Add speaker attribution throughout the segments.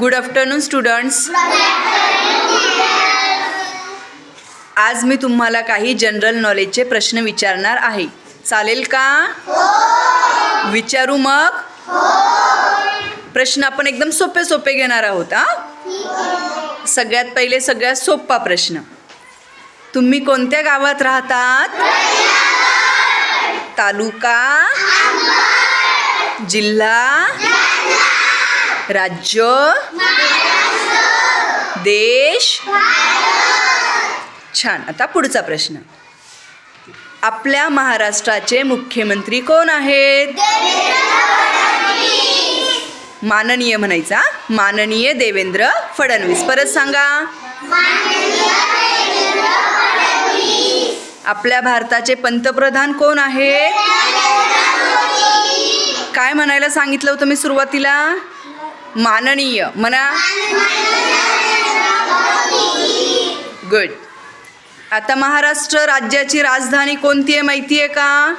Speaker 1: Good afternoon students. आज मी तुम्हाला काही जनरल नॉलेजचे प्रश्न विचारणार आहे. चालेल का? विचारू मग? प्रश्न आपण एकदम सोपे सोपे घेणार आहोत हा? सगळ्यात पहिले सगळ्यात सोपा प्रश्न. तुम्ही कोणत्या गावात राहतात? तालुका? जिल्हा? राज्य? देश? छान. आता पुढचा प्रश्न. आपल्या महाराष्ट्राचे मुख्यमंत्री कोण आहेत? माननीय म्हणायचा. माननीय देवेंद्र फडणवीस. परत सांगा. आपल्या भारताचे पंतप्रधान कोण आहेत? काय म्हणायला सांगितलं होतं मी सुरुवातीला? माननीय म्हणा. गुड आता महाराष्ट्र राज्याची राजधानी कोणती आहे माहिती आहे का?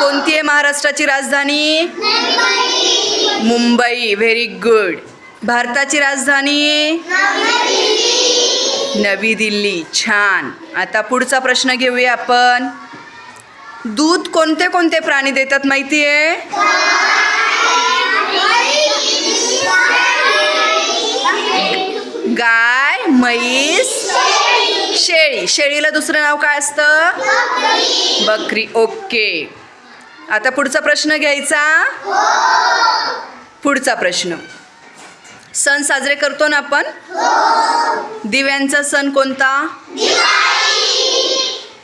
Speaker 1: कोणती आहे महाराष्ट्राची राजधानी? मुंबई. व्हेरी गुड भारताची राजधानी? नवी दिल्ली. छान. आता पुढचा प्रश्न घेऊया आपण. दूध कोणते कोणते प्राणी देतात माहिती आहे? शेळी. शेळीला दुसरं नाव काय असतं? बकरी. ओके. आता पुढचा प्रश्न घ्यायचा. पुढचा प्रश्न. सण साजरे करतो ना आपण? दिव्यांचा सण कोणता?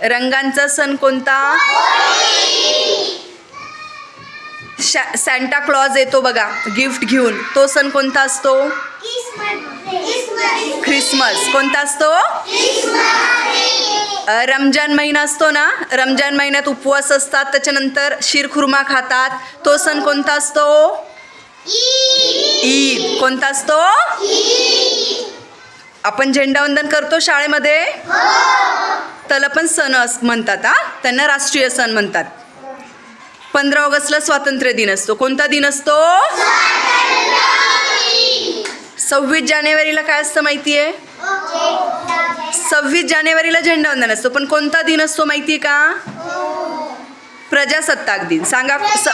Speaker 1: रंगांचा सण कोणता? शा सॅन्टा क्लॉज येतो बघा. गिफ्ट घेऊन. तो सण कोणता असतो? ख्रिसमस. कोणता असतो? रमजान महिना असतो ना? रमजान महिन्यात उपवास असतात त्याच्यानंतर शिरखुर्मा खातात. तो सण कोणता असतो? ईद. कोणता असतो? आपण झेंडावंदन करतो शाळेमध्ये? त्याला पण सण अस म्हणतात हा? त्यांना राष्ट्रीय सण म्हणतात. पंधरा ऑगस्टला स्वातंत्र्य दिन असतो. कोणता दिन असतो? सव्वीस जानेवारीला काय असतं माहिती आहे सव्वीस जानेवारीला झेंडावंदन असतो. पण कोणता दिन असतो माहिती आहे का? प्रजासत्ताक दिन. सांगा स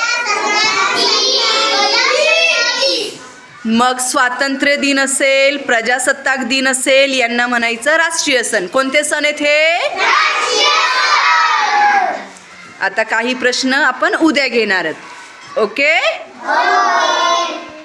Speaker 1: मग स्वातंत्र्य दिन असेल प्रजासत्ताक दिन असेल यांना म्हणायचं राष्ट्रीय सण. कोणते सण आहेत हे? आता काही प्रश्न आपण उद्या घेणार आहोत. ओके?